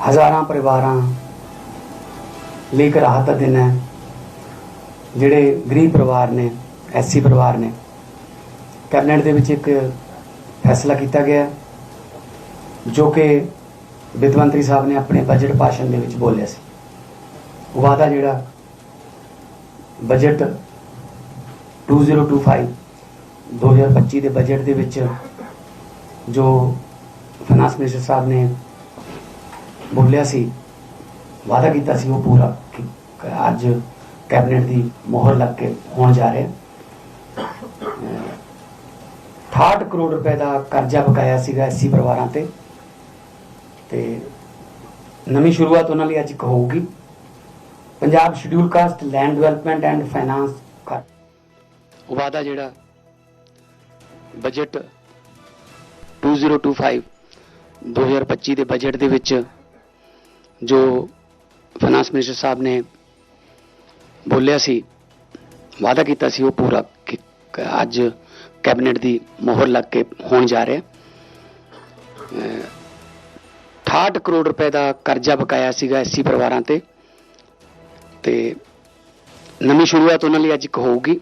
ਹਜ਼ਾਰਾਂ ਪਰਿਵਾਰਾਂ ਲਈ ਇੱਕ ਰਾਹਤ ਦਾ ਦਿਨ ਹੈ। ਜਿਹੜੇ ਗਰੀਬ ਪਰਿਵਾਰ ਨੇ, ਐਸਸੀ ਪਰਿਵਾਰ ਨੇ, ਕੈਬਨਿਟ ਦੇ ਵਿੱਚ ਇੱਕ ਫੈਸਲਾ ਕੀਤਾ ਗਿਆ ਜੋ ਕਿ ਵਿੱਤ ਮੰਤਰੀ ਸਾਹਿਬ ਨੇ ਆਪਣੇ ਬਜਟ ਭਾਸ਼ਣ ਦੇ ਵਿੱਚ ਬੋਲਿਆ ਸੀ। ਵਾਅਦਾ ਜਿਹੜਾ ਬਜਟ 2025 2025 ਦੇ ਬਜਟ ਦੇ ਵਿੱਚ ਜੋ ਫਾਈਨਾਂਸ ਮਿਨਿਸਟਰ ਸਾਹਿਬ ਨੇ ਬੋਲਿਆ ਸੀ, ਵਾਅਦਾ ਕੀਤਾ ਸੀ ਉਹ ਪੂਰਾ ਕਿ- ਅੱਜ ਕੈਬਨਿਟ ਦੀ ਮੋਹਰ ਲੱਗ ਕੇ ਹੋਣ ਜਾ ਰਿਹਾ। ਹੈ 68 ਕਰੋੜ ਰੁਪਏ ਦਾ ਕਰਜ਼ਾ ਬਕਾਇਆ ਸੀਗਾ ਐਸਸੀ ਪਰਿਵਾਰਾਂ ਤੇ। ਤੇ ਨਵੀਂ ਸ਼ੁਰੂਆਤ ਉਹਨਾਂ ਲਈ ਅੱਜ ਇੱਕ ਹੋਊਗੀ। Punjab schedule caste land development and finance ਕਰ ਉਹ ਵਾਅਦਾ ਜਿਹੜਾ ਬਜਟ 2025 2025 ਦੇ ਬਜਟ ਦੇ ਵਿੱਚ ਜੋ ਫਾਈਨਾਂਸ ਮਿਨਿਸਟਰ ਸਾਹਿਬ ਨੇ ਬੋਲਿਆ ਸੀ, ਵਾਅਦਾ ਕੀਤਾ ਸੀ ਉਹ ਪੂਰਾ ਕਿ- ਅੱਜ ਕੈਬਨਿਟ ਦੀ ਮੋਹਰ ਲੱਗ ਕੇ ਹੋਣ ਜਾ ਰਿਹਾ। ਹੈ 68 ਕਰੋੜ ਰੁਪਏ ਦਾ ਕਰਜ਼ਾ ਬਕਾਇਆ ਸੀਗਾ ਐਸਸੀ ਪਰਿਵਾਰਾਂ ਤੇ। ਤੇ ਨਵੀਂ ਸ਼ੁਰੂਆਤ ਉਹਨਾਂ ਲਈ ਅੱਜ ਇੱਕ ਹੋਊਗੀ।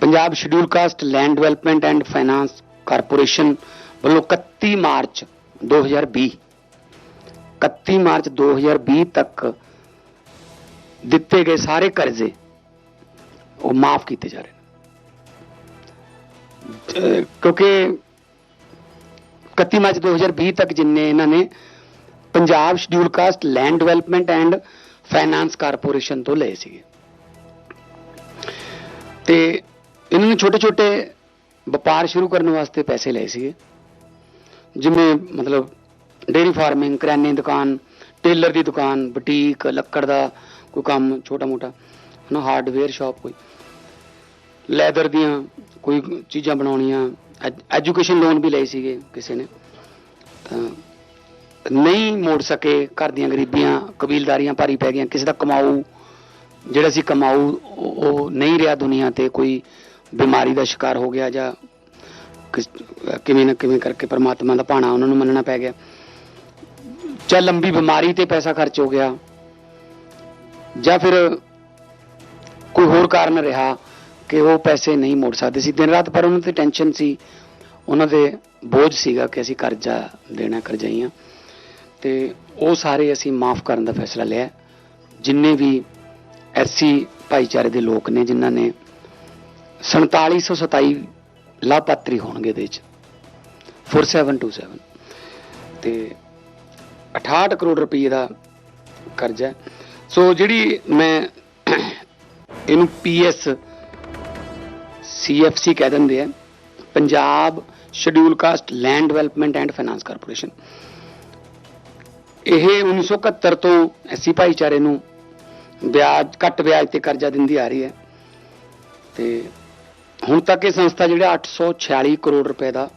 Punjab schedule caste land development and finance corporation ਵੱਲੋਂ 31 ਮਾਰਚ 2020 31 ਮਾਰਚ 2020 ਤੱਕ ਦਿੱਤੇ ਗਏ ਸਾਰੇ ਕਰਜ਼ੇ ਉਹ ਮਾਫ ਕੀਤੇ ਜਾ ਰਹੇ ਨੇ। ਕਿਉਂਕਿ 31 ਮਾਰਚ 2020 ਤੱਕ ਜਿੰਨੇ ਇਹਨਾਂ ਨੇ Punjab schedule caste land development and finance corporation ਤੋਂ ਲਏ ਸੀਗੇ। ਤੇ ਇਹਨਾਂ ਨੇ ਛੋਟੇ ਛੋਟੇ ਵਪਾਰ ਸ਼ੁਰੂ ਕਰਨ ਵਾਸਤੇ ਪੈਸੇ ਲਏ ਸੀਗੇ। ਜਿਵੇਂ ਮਤਲਬ ਡੇਰੀ ਫਾਰਮਿੰਗ, ਕਰਿਆਨੇ ਦੁਕਾਨ, ਟੇਲਰ ਦੀ ਦੁਕਾਨ, ਬੁਟੀਕ, ਲੱਕੜ ਦਾ ਕੋਈ ਕੰਮ ਛੋਟਾ ਮੋਟਾ, ਹਨਾ ਹਾਰਡਵੇਅਰ ਸ਼ਾਪ ਕੋਈ। ਲੈਦਰ ਦੀਆਂ ਕੋਈ ਚੀਜ਼ਾਂ ਬਣਾਉਣੀਆਂ ਐਜੂਕੇਸ਼ਨ ਲੋਨ ਵੀ ਲਏ ਸੀਗੇ ਕਿਸੇ ਨੇ। ਤਾਂ ਨਹੀਂ ਮੋੜ ਸਕੇ ਘਰ ਦੀਆਂ ਗਰੀਬੀਆਂ, ਕਬੀਲਦਾਰੀਆਂ ਭਾਰੀ ਪੈ ਗਈਆਂ, ਕਿਸੇ ਦਾ ਕਮਾਊ, ਜਿਹੜਾ ਸੀ ਕਮਾਊ ਉਹ ਨਹੀਂ ਰਿਹਾ ਦੁਨੀਆ ਤੇ ਕੋਈ ਬਿਮਾਰੀ ਦਾ ਸ਼ਿਕਾਰ ਹੋ ਗਿਆ ਜਾਂ ਕਿਸ- ਕਿਵੇਂ ਨਾ ਕਿਵੇਂ ਕਰਕੇ ਪਰਮਾਤਮਾ ਦਾ ਭਾਣਾ ਉਹਨਾਂ ਨੂੰ ਮੰਨਣਾ ਪੈ ਗਿਆ। ਚਾਹੇ ਲੰਬੀ ਬਿਮਾਰੀ ਤੇ ਪੈਸਾ ਖਰਚ ਹੋ ਗਿਆ, ਜਾਂ ਫਿਰ ਕੋਈ ਹੋਰ ਕਾਰਨ ਰਿਹਾ ਕਿ ਉਹ ਪੈਸੇ ਨਹੀਂ ਮੋੜ ਸਕਦੇ ਸੀ। ਦਿਨ ਰਾਤ ਪਰ ਉਹਨਾਂ ਤੇ ਟੈਨਸ਼ਨ ਸੀ, ਉਹਨਾਂ ਦੇ ਬੋਝ ਸੀਗਾ ਕਿ ਅਸੀਂ ਕਰਜ਼ਾ ਦੇਣਾ, ਕਰਜ਼ਾਈਆਂ। ਤੇ ਉਹ ਸਾਰੇ ਅਸੀਂ ਮਾਫ ਕਰਨ ਦਾ ਫੈਸਲਾ ਲਿਆ। ਜਿੰਨੇ ਵੀ ਐਸੀ ਭਾਈਚਾਰੇ ਦੇ ਲੋਕ ਨੇ, ਜਿਨ੍ਹਾਂ ਨੇ 4727 ਲਾਭਪਾਤਰੀ ਹੋਣਗੇ ਇਹਦੇ ਵਿੱਚ। 4727 ਤੇ 68 ਕਰੋੜ ਰੁਪਏ ਦਾ ਕਰਜ਼ਾ ਸੋ ਜਿਹੜੀ ਮੈਂ ਇਹਨੂੰ ਪੀਐਸ ਸੀਐਫਸੀ ਕਹਿ ਦਿੰਦੇ ਆ, Punjab schedule caste land development and finance corporation ਇਹ 1971 ਤੋਂ ਐਸੀ ਭਾਈਚਾਰੇ ਨੂੰ ਵਿਆਜ, ਘੱਟ ਵਿਆਜ ਤੇ ਕਰਜ਼ਾ ਦਿੰਦੀ ਆ ਰਹੀ ਹੈ। ਤੇ ਹੁਣ ਤੱਕ ਇਹ ਸੰਸਥਾ ਜਿਹੜਾ 846 ਕਰੋੜ ਰੁਪਏ ਦਾ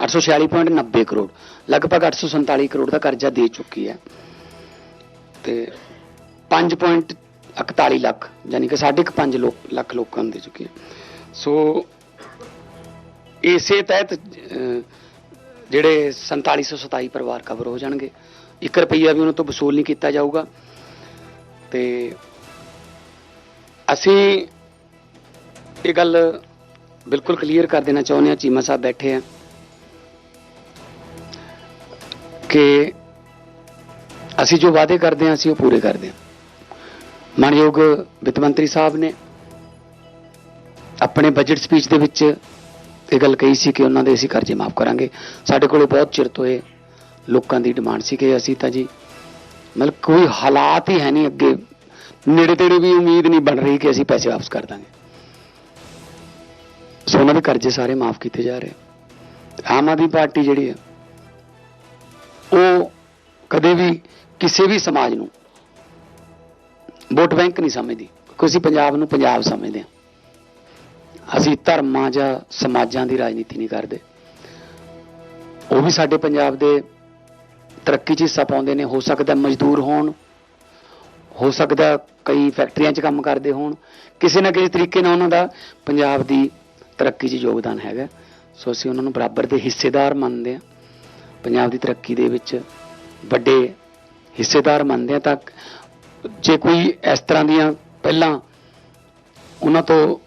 846.90 ਕਰੋੜ। ਲਗਭਗ 847 ਕਰੋੜ ਦਾ ਕਰਜ਼ਾ ਦੇ ਚੁੱਕੀ ਹੈ। ਤੇ 5.41 ਲੱਖ ਯਾਨੀ ਕਿ 5.5 ਲੋਕ ਲੱਖ ਲੋਕਾਂ ਨੂੰ ਦੇ ਚੁੱਕੀ ਹੈ। ਸੋ ਇਸੇ ਤਹਿਤ ਅਹ, ਜਿਹੜੇ 4727 ਪਰਿਵਾਰ ਕਵਰ ਹੋ ਜਾਣਗੇ। 1 ਰੁਪਈਆ ਵੀ ਉਹਨਾਂ ਤੋਂ ਵਸੂਲ ਨਹੀਂ ਕੀਤਾ ਜਾਊਗਾ। ਤੇ ਅਸੀਂ ਇਹ ਗੱਲ ਬਿਲਕੁਲ ਕਲੀਅਰ ਕਰ ਦੇਣਾ ਚਾਹੁੰਦੇ ਹਾਂ। ਚੀਮਾ ਸਾਹਿਬ ਬੈਠੇ ਆ। ਕਿ ਅਸੀਂ ਜੋ ਵਾਅਦੇ ਕਰਦੇ ਹਾਂ, ਅਸੀਂ ਉਹ ਪੂਰੇ ਕਰਦੇ ਹਾਂ। ਮਾਨਯੋਗ ਵਿੱਤ ਮੰਤਰੀ ਸਾਹਿਬ ਨੇ ਆਪਣੇ ਬਜਟ ਸਪੀਚ ਦੇ ਵਿੱਚ ਇਹ ਗੱਲ ਕਹੀ ਸੀ ਕਿ ਉਹਨਾਂ ਦੇ ਅਸੀਂ ਕਰਜ਼ੇ ਮਾਫ ਕਰਾਂਗੇ। ਸਾਡੇ ਕੋਲ ਬਹੁਤ ਚਿਰ ਤੋਂ ਇਹ ਲੋਕਾਂ ਦੀ ਡਿਮਾਂਡ ਸੀ ਕਿ ਅਸੀਂ ਤਾਂ ਜੀ ਮਤਲਬ ਕੋਈ ਹਾਲਾਤ ਹੀ ਹੈ ਨਹੀਂ ਅੱਗੇ। ਨੇੜੇ ਤੇੜੇ ਵੀ ਉਮੀਦ ਨਹੀਂ ਬਣ ਰਹੀ ਕਿ ਅਸੀਂ ਪੈਸੇ ਵਾਪਸ ਕਰ ਦਾਂਗੇ। ਸੋ ਉਹਨਾਂ ਦੇ ਕਰਜ਼ੇ ਸਾਰੇ ਮਾਫ ਕੀਤੇ ਜਾ ਰਹੇ। ਆਮ ਆਦਮੀ ਪਾਰਟੀ ਜਿਹੜੀ ਹੈ ਉਹ ਕਦੇ ਵੀ ਕਿਸੇ ਵੀ ਸਮਾਜ ਨੂੰ ਵੋਟ ਬੈਂਕ ਨਹੀਂ ਸਮਝਦੀ। ਕਿਉਂਕਿ ਅਸੀਂ ਪੰਜਾਬ ਨੂੰ ਪੰਜਾਬ ਸਮਝਦੇ ਹਾਂ। ਅਸੀਂ ਧਰਮਾਂ ਜਾਂ ਸਮਾਜਾਂ ਦੀ ਰਾਜਨੀਤੀ ਨਹੀਂ ਕਰਦੇ। ਉਹ ਵੀ ਸਾਡੇ ਪੰਜਾਬ ਦੇ ਤਰੱਕੀ 'ਚ ਹਿੱਸਾ ਪਾਉਂਦੇ ਨੇ। ਹੋ ਸਕਦਾ ਮਜ਼ਦੂਰ ਹੋਣ, ਹੋ ਸਕਦਾ ਕਈ ਫੈਕਟਰੀਆਂ 'ਚ ਕੰਮ ਕਰਦੇ ਹੋਣ। ਕਿਸੇ ਨਾ ਕਿਸੇ ਤਰੀਕੇ ਨਾਲ ਉਹਨਾਂ ਦਾ ਪੰਜਾਬ ਦੀ ਤਰੱਕੀ 'ਚ ਯੋਗਦਾਨ ਹੈਗਾ। ਸੋ ਅਸੀਂ ਉਹਨਾਂ ਨੂੰ ਬਰਾਬਰ ਦੇ ਹਿੱਸੇਦਾਰ ਮੰਨਦੇ ਹਾਂ। ਪੰਜਾਬ ਦੀ ਤਰੱਕੀ ਦੇ ਵਿੱਚ ਵੱਡੇ ਹਿੱਸੇਦਾਰ ਮੰਨਦੇ ਆ ਤਾਂ ਜੇ ਕੋਈ ਇਸ ਤਰ੍ਹਾਂ ਦੀਆਂ ਪਹਿਲਾਂ ਉਹਨਾਂ ਤੋਂ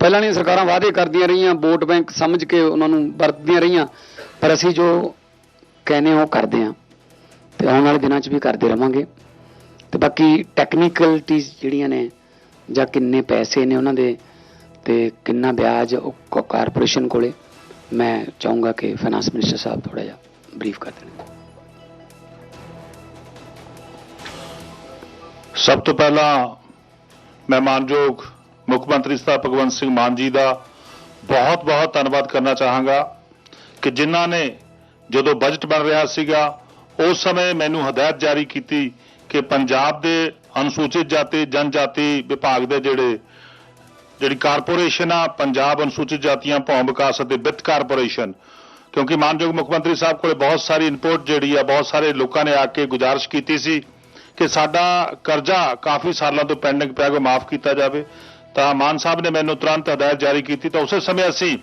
ਪਹਿਲਾਂ ਨਹੀਂ ਸਰਕਾਰਾਂ ਵਾਅਦੇ ਕਰਦੀਆਂ ਰਹੀਆਂ, ਵੋਟ ਬੈਂਕ ਸਮਝ ਕੇ ਉਹਨਾਂ ਨੂੰ ਵਰਤਦੀਆਂ ਰਹੀਆਂ, ਪਰ ਅਸੀਂ ਜੋ ਕਹਿੰਦੇ ਹਾਂ ਉਹ ਕਰਦੇ ਹਾਂ ਤੇ ਆਉਣ ਵਾਲੇ ਦਿਨਾਂ 'ਚ ਵੀ ਕਰਦੇ ਰਵਾਂਗੇ। ਤੇ ਬਾਕੀ ਟੈਕਨੀਕਲਟੀਜ਼ ਜਿਹੜੀਆਂ ਨੇ ਜਾਂ ਕਿੰਨੇ ਪੈਸੇ ਨੇ ਉਹਨਾਂ ਦੇ ਤੇ ਕਿੰਨਾ ਵਿਆਜ ਉਹ ਕ- ਕਾਰਪੋਰੇਸ਼ਨ ਕੋਲੇ ਮੈਂ ਚਾਹੂੰਗਾ ਕਿ ਫਾਈਨਾਂਸ ਮਿਨਿਸਟਰ ਸਾਹਿਬ ਥੋੜਾ ਜਿਹਾ ਬਰੀਫ ਕਰ ਦੇਣ। ਸਭ ਤੋਂ ਪਹਿਲਾਂ ਮੈਂ ਮਾਨਯੋਗ ਮੁੱਖ ਮੰਤਰੀ ਸਾਹਿਬ ਭਗਵੰਤ ਸਿੰਘ ਮਾਨ ਜੀ ਦਾ ਬਹੁਤ ਬਹੁਤ ਧੰਨਵਾਦ ਕਰਨਾ ਚਾਹਾਂਗਾ ਕਿ ਜਿਨ੍ਹਾਂ ਨੇ ਜਦੋਂ ਬਜਟ ਬਣ ਰਿਹਾ ਸੀਗਾ, ਉਸ ਸਮੇਂ ਮੈਨੂੰ ਹਦਾਇਤ ਜਾਰੀ ਕੀਤੀ ਕਿ ਪੰਜਾਬ ਦੇ ਅਨੁਸੂਚਿਤ ਜਾਤੀ, ਜਨਜਾਤੀ ਵਿਭਾਗ ਦੇ ਜਿਹੜੇ ਜਿਹੜੀ ਕਾਰਪੋਰੇਸ਼ਨ ਆ, ਪੰਜਾਬ ਅਨੁਸੂਚਿਤ ਜਾਤੀਆਂ, ਭੌਂ ਵਿਕਾਸ ਅਤੇ ਵਿੱਤ ਕਾਰਪੋਰੇਸ਼ਨ, ਕਿਉਂਕਿ ਮਾਨਯੋਗ ਮੁੱਖ ਮੰਤਰੀ ਸਾਹਿਬ ਕੋਲੇ ਬਹੁਤ ਸਾਰੀ ਇਨਪੁਟ ਜਿਹੜੀ ਆ, ਬਹੁਤ ਸਾਰੇ ਲੋਕਾਂ ਨੇ ਆ ਕੇ ਗੁਜ਼ਾਰਿਸ਼ ਕੀਤੀ ਸੀ ਕਿ ਸਾਡਾ ਕਰਜ਼ਾ ਕਾਫੀ ਸਾਲਾਂ ਤੋਂ ਪੈਂਡਿੰਗ ਪਿਆ ਕੋ ਮਾਫ ਕੀਤਾ ਜਾਵੇ, ਤਾਂ ਮਾਨ ਸਾਹਿਬ ਨੇ ਮੈਨੂੰ ਤੁਰੰਤ ਹਦਾਇਤ ਜਾਰੀ ਕੀਤੀ, ਤਾਂ ਉਸੇ ਸਮੇਂ ਅਸੀਂ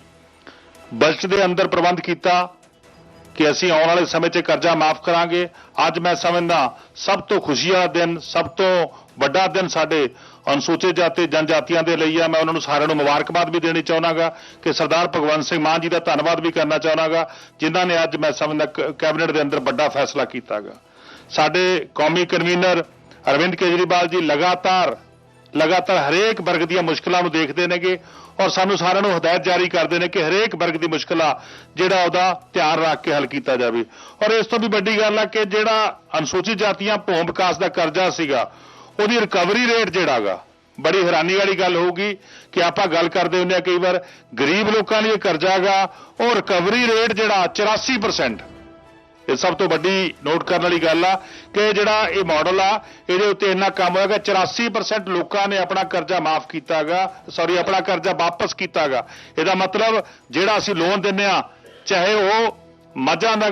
ਬਜਟ ਦੇ ਅੰਦਰ ਪ੍ਰਬੰਧ ਕੀਤਾ ਕਿ ਅਸੀਂ ਆਉਣ ਵਾਲੇ ਸਮੇਂ 'ਚ ਕਰਜ਼ਾ ਮਾਫ ਕਰਾਂਗੇ। ਅੱਜ ਮੈਂ ਸਮਝਦਾ, ਸਭ ਤੋਂ ਖੁਸ਼ੀ ਵਾਲਾ ਦਿਨ, ਸਭ ਤੋਂ ਵੱਡਾ ਦਿਨ ਸਾਡੇ ਅਨੁਸੂਚਿਤ ਜਾਤੀ, ਜਨਜਾਤੀਆਂ ਦੇ ਲਈ ਆ, ਮੈਂ ਉਹਨਾਂ ਨੂੰ ਸਾਰਿਆਂ ਨੂੰ ਮੁਬਾਰਕਬਾਦ ਵੀ ਦੇਣੀ ਚਾਹਨਾਗਾ ਕਿ ਸਰਦਾਰ ਭਗਵੰਤ ਸਿੰਘ ਮਾਨ ਜੀ ਦਾ ਧੰਨਵਾਦ ਵੀ ਕਰਨਾ ਚਾਹਨਾਗਾ, ਜਿਨ੍ਹਾਂ ਨੇ ਅੱਜ ਮੈਂ ਸਮਝਦਾ ਕੈਬਨਿਟ ਦੇ ਅੰਦਰ ਵੱਡਾ ਫੈਸਲਾ ਕੀਤਾਗਾ। ਸਾਡੇ ਕੌਮੀ ਕਨਵੀਨਰ ਅਰਵਿੰਦ ਕੇਜਰੀਵਾਲ ਜੀ ਲਗਾਤਾਰ ਲਗਾਤਾਰ ਹਰੇਕ ਵਰਗ ਦੀਆਂ ਮੁਸ਼ਕਲਾਂ ਨੂੰ ਦੇਖਦੇ ਨੇਗੇ ਔਰ ਸਾਨੂੰ ਸਾਰਿਆਂ ਨੂੰ ਹਦਾਇਤ ਜਾਰੀ ਕਰਦੇ ਨੇ ਕਿ ਹਰੇਕ ਵਰਗ ਦੀ ਮੁਸ਼ਕਲਾਂ ਜਿਹੜਾ ਉਹਦਾ ਧਿਆਨ ਰੱਖ ਕੇ ਹੱਲ ਕੀਤਾ ਜਾਵੇ। ਔਰ ਇਸ ਤੋਂ ਵੀ ਵੱਡੀ ਗੱਲ ਆ ਕਿ ਜਿਹੜਾ ਅਨੁਸੂਚਿਤ ਜਾਤੀਆਂ ਭੌਂ ਵਿਕਾਸ ਦਾ ਕਰਜ਼ਾ ਸੀਗਾ ਉਹਦੀ ਰਿਕਵਰੀ ਰੇਟ ਜਿਹੜਾਗਾ ਬੜੀ ਹੈਰਾਨੀ ਵਾਲੀ ਗੱਲ ਹੋਊਗੀ ਕਿ ਆਪਾਂ ਗੱਲ ਕਰਦੇ ਹੁੰਦੇ ਆ ਕਈ ਵਾਰ ਗਰੀਬ ਲੋਕਾਂ ਲਈ ਇਹ ਕਰਜ਼ਾਗਾ ਉਹ ਰਿਕਵਰੀ ਰੇਟ ਜਿਹੜਾ 84% ਇਹ ਸਭ ਤੋਂ ਵੱਡੀ ਨੋਟ ਕਰਨ ਵਾਲੀ ਗੱਲ ਆ ਕਿ ਜਿਹੜਾ ਇਹ ਮਾਡਲ ਆ, ਇਹਦੇ ਉੱਤੇ ਇੰਨਾ ਕੰਮ ਹੋਇਆ ਹੋਇਆਗਾ 84% ਲੋਕਾਂ ਨੇ ਆਪਣਾ ਕਰਜ਼ਾ ਮਾਫ ਕੀਤਾਗਾ ਸੌਰੀ ਆਪਣਾ ਕਰਜ਼ਾ ਵਾਪਸ ਕੀਤਾਗਾ ਇਹਦਾ ਮਤਲਬ ਜਿਹੜਾ ਅਸੀਂ ਲੋਨ ਦਿੰਨੇ ਆ ਚਾਹੇ ਉਹ ਮੱਝਾਂ ਦਾ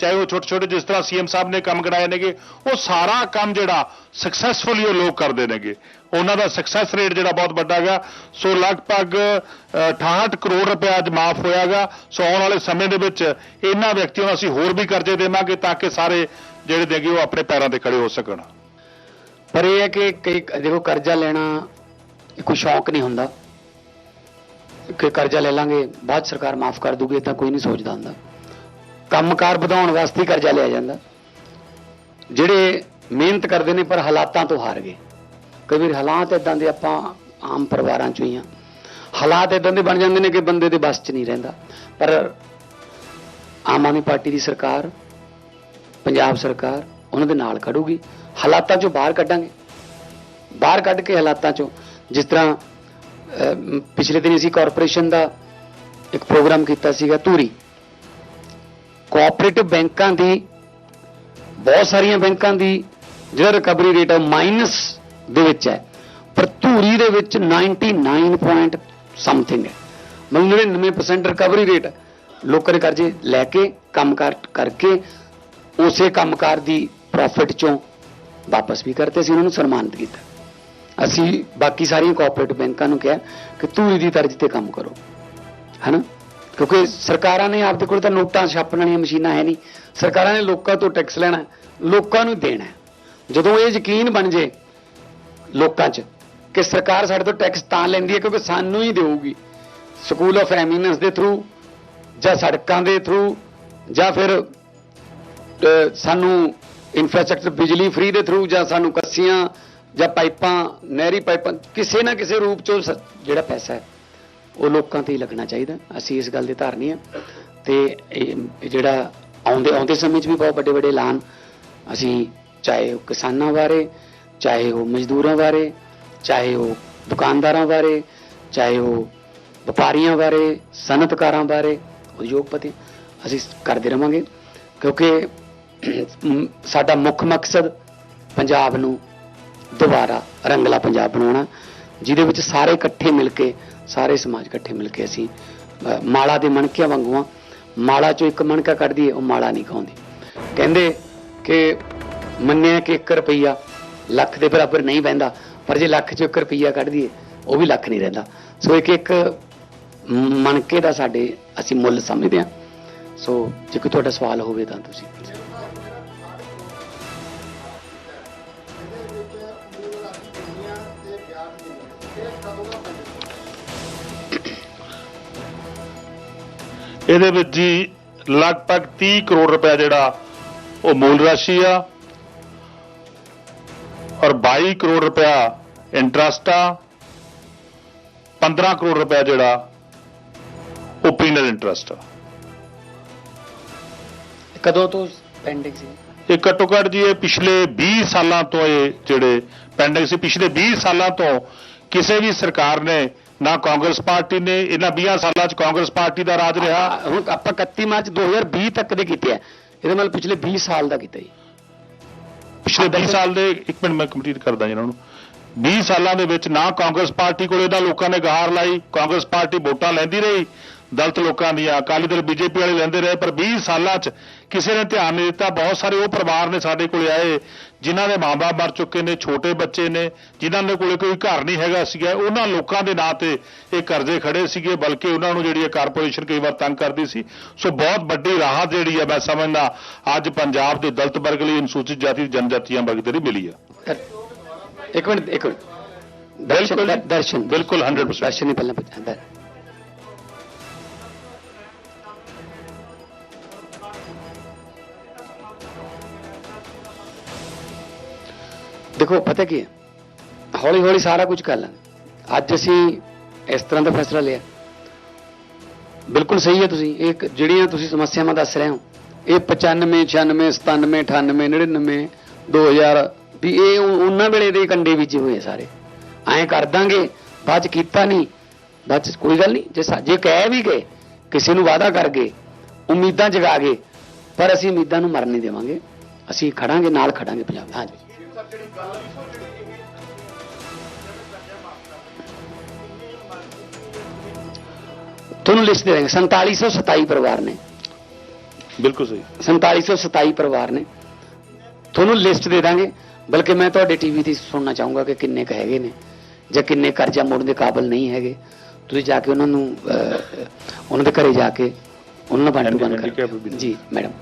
ਚਾਹੇ ਉਹ ਛੋਟੇ ਛੋਟੇ ਜਿਸ ਤਰ੍ਹਾਂ ਸੀਐਮ ਸਾਹਿਬ ਨੇ ਕੰਮ ਕਰਾਏ ਨੇਗੇ ਉਹ ਸਾਰਾ ਕੰਮ ਜਿਹੜਾ ਸਕਸੈਸਫੁਲੀ ਉਹ ਲੋਕ ਕਰਦੇ ਨੇਗੇ। ਉਹਨਾਂ ਦਾ ਸਕਸੈਸ ਰੇਟ ਜਿਹੜਾ ਬਹੁਤ ਵੱਡਾ ਹੈਗਾ। ਸੋ ਲਗਭਗ ਅ, 68 ਕਰੋੜ ਰੁਪਏ ਅੱਜ ਮਾਫ ਹੋਇਆਗਾ ਸੋ ਆਉਣ ਵਾਲੇ ਸਮੇਂ ਦੇ ਵਿੱਚ ਇਹਨਾਂ ਵਿਅਕਤੀਆਂ ਨੂੰ ਅਸੀਂ ਹੋਰ ਵੀ ਕਰਜ਼ੇ ਦੇਵਾਂਗੇ ਤਾਂ ਕਿ ਸਾਰੇ ਜਿਹੜੇ ਦੇਗੇ ਉਹ ਆਪਣੇ ਪੈਰਾਂ ਤੇ ਖੜੇ ਹੋ ਸਕਣ। ਪਰ ਇਹ ਹੈ ਕਿ ਕਈ ਦੇਖੋ ਕਰਜ਼ਾ ਲੈਣਾ ਕੋਈ ਸ਼ੌਕ ਨਹੀਂ ਹੁੰਦਾ। ਕਿ ਕਰਜ਼ਾ ਲੈ ਲਾਂਗੇ ਬਾਅਦ ਸਰਕਾਰ ਮਾਫ ਕਰ ਦੂਗੀ ਤਾਂ ਕੋਈ ਨਹੀਂ ਸੋਚਦਾ ਹੁੰਦਾ। ਕੰਮਕਾਰ ਵਧਾਉਣ ਵਾਸਤੇ ਕਰਜ਼ਾ ਲਿਆ ਜਾਂਦਾ। ਜਿਹੜੇ ਮਿਹਨਤ ਕਰਦੇ ਨੇ, ਪਰ ਹਾਲਾਤਾਂ ਤੋਂ ਹਾਰ ਗਏ। ਕਈ ਵਾਰ ਹਾਲਾਤ ਇਦਾਂ ਦੇ ਆਪਾਂ ਆਮ ਪਰਿਵਾਰਾਂ ਚੋਂ ਹੀ ਆ। ਹਾਲਾਤ ਇਦਾਂ ਦੇ ਬਣ ਜਾਂਦੇ ਨੇ ਕਿ ਬੰਦੇ ਦੇ ਬਸ 'ਚ ਨਹੀਂ ਰਹਿੰਦਾ। ਪਰ ਆਮ ਆਦਮੀ ਪਾਰਟੀ ਦੀ ਸਰਕਾਰ, ਪੰਜਾਬ ਸਰਕਾਰ ਉਹਨਾਂ ਦੇ ਨਾਲ ਖੜੂਗੀ। ਹਾਲਾਤਾਂ ਚੋਂ ਬਾਹਰ ਕੱਢਾਂਗੇ। ਬਾਹਰ ਕੱਢ ਕੇ ਹਾਲਾਤਾਂ ਚੋਂ ਜਿਸ ਤਰ੍ਹਾਂ ਪਿਛਲੇ ਦਿਨ ਅਸੀਂ ਕਾਰਪੋਰੇਸ਼ਨ ਦਾ ਇੱਕ ਪ੍ਰੋਗਰਾਮ ਕੀਤਾ ਸੀਗਾ ਧੂਰੀ। ਕੋਆਪਰੇਟਿਵ ਬੈਂਕਾਂ ਦੀ, ਬਹੁਤ ਸਾਰੀਆਂ ਬੈਂਕਾਂ ਦੀ, ਜਿਹੜਾ ਰਿਕਵਰੀ ਰੇਟ ਹੈ ਮਾਈਨਸ ਦੇ ਵਿੱਚ ਹੈ। ਪਰ ਧੂਰੀ ਦੇ ਵਿੱਚ 99 ਪੁਆਇੰਟ ਸਮਥਿੰਗ ਹੈ। ਮਤਲਬ 99% ਰਿਕਵਰੀ ਰੇਟ ਹੈ। ਲੋਕਾਂ ਦੇ ਕਰਜ਼ੇ ਲੈ ਕੇ ਕੰਮਕਾਰ ਕਰਕੇ, ਉਸੇ ਕੰਮਕਾਰ ਦੀ ਪ੍ਰੋਫਿਟ ਚੋਂ ਵਾਪਸ ਵੀ ਕਰਤੇ ਸੀ, ਉਹਨਾਂ ਨੂੰ ਸਨਮਾਨਿਤ ਕੀਤਾ। ਅਸੀਂ ਬਾਕੀ ਸਾਰੀਆਂ ਕੋਆਪਰੇਟਿਵ ਬੈਂਕਾਂ ਨੂੰ ਕਿਹਾ ਕਿ ਧੂਰੀ ਦੀ ਤਰਜ਼ ਤੇ ਕੰਮ ਕਰੋ। ਹੈਨਾ? ਕਿਉਂਕਿ ਸਰਕਾਰਾਂ ਨੇ ਆਪਦੇ ਕੋਲ ਤਾਂ ਨੋਟਾਂ ਛਾਪਣ ਵਾਲੀਆਂ ਮਸ਼ੀਨਾਂ ਹੈ ਨਹੀਂ। ਸਰਕਾਰਾਂ ਨੇ ਲੋਕਾਂ ਤੋਂ ਟੈਕਸ ਲੈਣਾ ਲੋਕਾਂ ਨੂੰ ਦੇਣਾ ਜਦੋਂ ਇਹ ਯਕੀਨ ਬਣ ਜੇ ਲੋਕਾਂ 'ਚ ਕਿ ਸਰਕਾਰ ਸਾਡੇ ਤੋਂ ਟੈਕਸ ਤਾਂ ਲੈਂਦੀ ਹੈ ਕਿਉਂਕਿ ਸਾਨੂੰ ਹੀ ਦੇਊਗੀ, ਸਕੂਲ ਆਫ ਐਮੀਨੈਂਸ ਦੇ ਥਰੂ ਜਾਂ ਸੜਕਾਂ ਦੇ ਥਰੂ ਜਾਂ ਫਿਰ ਸਾਨੂੰ ਇਨਫਰਾਸਟ੍ਰਕਚਰ ਬਿਜਲੀ ਫ੍ਰੀ ਦੇ ਥਰੂ ਜਾਂ ਸਾਨੂੰ ਕੱਸੀਆਂ ਜਾਂ ਪਾਈਪਾਂ, ਨਹਿਰੀ ਪਾਈਪਾਂ ਕਿਸੇ ਨਾ ਕਿਸੇ ਰੂਪ 'ਚ ਉਹ ਸ- ਜਿਹੜਾ ਪੈਸਾ ਹੈ ਉਹ ਲੋਕਾਂ ਤੇ ਹੀ ਲੱਗਣਾ ਚਾਹੀਦਾ। ਅਸੀਂ ਇਸ ਗੱਲ ਦੇ ਧਾਰਨੀ ਆ। ਤੇ ਇਹ ਜਿਹੜਾ ਆਉਂਦੇ ਆਉਂਦੇ ਸਮੇਂ 'ਚ ਵੀ ਬਹੁਤ ਵੱਡੇ ਵੱਡੇ ਐਲਾਨ। ਅਸੀਂ ਚਾਹੇ ਉਹ ਕਿਸਾਨਾਂ ਬਾਰੇ, ਚਾਹੇ ਉਹ ਮਜ਼ਦੂਰਾਂ ਬਾਰੇ, ਚਾਹੇ ਉਹ ਦੁਕਾਨਦਾਰਾਂ ਬਾਰੇ, ਚਾਹੇ ਉਹ ਵਪਾਰੀਆਂ ਬਾਰੇ, ਸਨਅਤਕਾਰਾਂ ਬਾਰੇ ਉਦਯੋਗਪਤੀ ਅਸੀਂ ਕਰਦੇ ਰਵਾਂਗੇ। ਕਿਉਂਕਿ ਸਾਡਾ ਮੁੱਖ ਮਕਸਦ ਪੰਜਾਬ ਨੂੰ ਦੁਬਾਰਾ ਰੰਗਲਾ ਪੰਜਾਬ ਬਣਾਉਣਾ। ਜਿਹਦੇ ਵਿੱਚ ਸਾਰੇ ਇਕੱਠੇ ਮਿਲ ਕੇ ਸਾਰੇ ਸਮਾਜ ਇਕੱਠੇ ਮਿਲ ਕੇ ਅਸੀਂ ਮਾਲਾ ਦੇ ਮਣਕਿਆਂ ਵਾਂਗੂ ਆ। ਮਾਲਾ ਚੋਂ ਇੱਕ ਮਣਕਾ ਕੱਢਦੀ ਹੈ, ਉਹ ਮਾਲਾ ਨਹੀਂ ਖਾਉਂਦੀ ਕਹਿੰਦੇ ਕਿ ਮੰਨਿਆ ਕਿ 1 ਰੁਪਈਆ ਲੱਖ ਦੇ ਬਰਾਬਰ ਨਹੀਂ ਬਹਿੰਦਾ, ਪਰ ਜੇ ਲੱਖ ਚੋਂ 1 ਰੁਪਈਆ ਕੱਢ ਦਈਏ ਉਹ ਵੀ ਲੱਖ ਨਹੀਂ ਰਹਿੰਦਾ। ਸੋ ਇੱਕ ਇੱਕ ਮਣਕੇ ਦਾ ਸਾਡੇ ਅਸੀਂ ਮੁੱਲ ਸਮਝਦੇ ਹਾਂ। ਸੋ ਜੇ ਕੋਈ ਤੁਹਾਡਾ ਸਵਾਲ ਹੋਵੇ ਤਾਂ ਤੁਸੀਂ ਇਹਦੇ ਵਿੱਚ ਜੀ ਲਗਭਗ 30 ਕਰੋੜ ਰੁਪਏ ਜਿਹੜਾ ਉਹ ਮੂਲ ਰਾਸ਼ੀ ਆ ਔਰ 22 ਕਰੋੜ ਰੁਪਇਆ ਇੰਟਰਸਟ ਆ 15 ਕਰੋੜ ਰੁਪਇਆ ਜਿਹੜਾ ਉਹ ਪੀਨਲ ਇੰਟਰਸਟ ਆ। ਕਦੋਂ ਤੋਂ ਪੈਂਡਿੰਗ ਸੀ? ਇਹ ਘੱਟੋ ਘੱਟ ਜੀ ਇਹ ਪਿਛਲੇ 20 ਸਾਲਾਂ ਤੋਂ ਇਹ ਜਿਹੜੇ ਪੈਂਡਿੰਗ ਸੀ ਪਿਛਲੇ 20 ਸਾਲਾਂ ਤੋਂ ਕਿਸੇ ਵੀ ਸਰਕਾਰ ਨੇ ਨਾ ਕਾਂਗਰਸ ਪਾਰਟੀ ਨੇ ਇਹਨਾਂ 20 ਸਾਲਾਂ 'ਚ ਕਾਂਗਰਸ ਪਾਰਟੀ ਦਾ ਰਾਜ ਰਿਹਾ। ਹੁਣ ਆਪਾਂ 31 ਮਾਰਚ 2020 ਤੱਕ ਦੇ ਕੀਤੇ ਆ। ਇਹਦੇ ਨਾਲ ਪਿਛਲੇ 20 ਸਾਲ ਦਾ ਕੀਤਾ ਜੀ। ਪਿਛਲੇ 20 ਸਾਲ ਦੇ ਇੱਕ ਮਿੰਟ ਮੈਂ ਕੰਪਲੀਟ ਕਰਦਾ ਜੀ ਇਹਨਾਂ ਨੂੰ। 20 ਸਾਲਾਂ ਦੇ ਵਿੱਚ ਨਾ ਕਾਂਗਰਸ ਪਾਰਟੀ ਕੋਲ ਇਹਦਾ ਲੋਕਾਂ ਨੇ ਗਹਾਰ ਲਾਈ ਕਾਂਗਰਸ ਪਾਰਟੀ ਵੋਟਾਂ ਲੈਂਦੀ ਰਹੀ। ਦਲਿਤ ਲੋਕਾਂ ਦੀਆਂ ਅਕਾਲੀ ਦਲ ਬੀਜੇਪੀ ਵਾਲੇ ਲੈਂਦੇ ਰਹੇ ਪਰ 20 ਸਾਲਾਂ 'ਚ ਕਿਸੇ ਨੇ ਧਿਆਨ ਨਹੀਂ ਦਿੱਤਾ। ਬਹੁਤ ਸਾਰੇ ਉਹ ਪਰਿਵਾਰ ਨੇ ਸਾਡੇ ਕੋਲ ਆਏ ਜਿਨ੍ਹਾਂ ਦੇ ਮਾਂ-ਬਾਪ ਮਰ ਚੁੱਕੇ ਨੇ ਛੋਟੇ ਬੱਚੇ ਨੇ ਜਿਨ੍ਹਾਂ ਦੇ ਕੋਲੇ ਕੋਈ ਘਰ ਨਹੀਂ ਹੈਗਾ ਸੀਗਾ। ਉਹਨਾਂ ਲੋਕਾਂ ਦੇ ਨਾਂ ਤੇ ਇਹ ਕਰਜ਼ੇ ਖੜੇ ਸੀਗੇ ਬਲਕਿ ਉਹਨਾਂ ਨੂੰ ਜਿਹੜੀ ਇਹ ਕਾਰਪੋਰੇਸ਼ਨ ਕਈ ਵਾਰ ਤੰਗ ਕਰਦੀ ਸੀ। ਸੋ ਬਹੁਤ ਵੱਡੀ ਰਾਹਤ ਜਿਹੜੀ ਹੈ ਮੈਂ ਸਮਝਦਾ ਅੱਜ ਪੰਜਾਬ ਦੇ ਦਲਿਤ ਵਰਗ ਲਈ ਅਨੁਸੂਚਿਤ ਜਾਤੀ ਜਨਜਾਤੀਆਂ ਵਰਗ ਦੇ ਲਈ ਮਿਲੀ ਆ। ਇੱਕ ਮਿੰਟ ਇੱਕ ਮਿੰਟ। ਦਰਸ਼ਨ ਦਰਸ਼ਨ। ਬਿਲਕੁਲ 100% ਦਰਸ਼ਨ ਹੀ ਪਹਿਲਾਂ ਪੁੱਛਦਾ ਦੇਖੋ, ਪਤਾ ਕੀ ਹੈ? ਹੌਲੀ ਹੌਲੀ ਸਾਰਾ ਕੁਝ ਕਰ ਲਾਂਗੇ। ਅੱਜ ਅਸੀਂ ਇਸ ਤਰ੍ਹਾਂ ਦਾ ਫੈਸਲਾ ਲਿਆ। ਬਿਲਕੁਲ ਸਹੀ ਹੈ ਤੁਸੀਂ। ਇਹ ਜਿਹੜੀਆਂ ਤੁਸੀਂ ਸਮੱਸਿਆਵਾਂ ਦੱਸ ਰਹੇ ਹੋ, ਇਹ 95 96 97 98 99 2000 ਵੀ ਇਹ ਉਹਨਾਂ ਵੇਲੇ ਦੇ ਕੰਡੇ ਵਿੱਚ ਹੋਏ ਆ ਸਾਰੇ। ਐਂ ਕਰ ਦਾਂਗੇ, ਬਾਅਦ ਚ ਕੀਤਾ ਨਹੀਂ, ਬਾਅਦ ਚ ਕੋਈ ਗੱਲ ਨਹੀਂ। ਜੇ ਸਾ- ਜੇ ਕਹਿ ਵੀ ਗਏ, ਕਿਸੇ ਨੂੰ ਵਾਅਦਾ ਕਰ ਗਏ, ਉਮੀਦਾਂ ਜਗਾ ਗਏ, ਪਰ ਅਸੀਂ ਉਮੀਦਾਂ ਨੂੰ ਮਰਨ ਨਹੀਂ ਦੇਵਾਂਗੇ। ਅਸੀਂ ਖੜਾਂਗੇ, ਨਾਲ ਖੜਾਂਗੇ ਪੰਜਾਬ ਹਾਂਜੀ ਤੁਹਾਨੂੰ ਲਿਸਟ ਦੇ ਦਾਂਗੇ। 4727 ਪਰਿਵਾਰ ਨੇ। ਬਿਲਕੁਲ ਸਹੀ। 4727 ਪਰਿਵਾਰ ਨੇ। ਤੁਹਾਨੂੰ ਲਿਸਟ ਦੇ ਦਾਂਗੇ। ਬਲਕਿ ਮੈਂ ਤੁਹਾਡੇ ਟੀਵੀ ਤੇ ਸੁਣਨਾ ਚਾਹੂੰਗਾ ਕਿ ਕਿੰਨੇ ਕ ਹੈਗੇ ਨੇ ਜਾਂ ਕਿੰਨੇ ਕਰਜ਼ਾ ਮੋੜਨ ਦੇ ਕਾਬਿਲ ਨਹੀਂ ਹੈਗੇ। ਤੁਸੀਂ ਜਾ ਕੇ ਉਹਨਾਂ ਨੂੰ ਉਹਨਾਂ ਦੇ ਘਰੇ ਜਾ ਕੇ ਉਹਨਾਂ ਨਾਲ Handicap ਕਰ ਜੀ ਮੈਡਮ।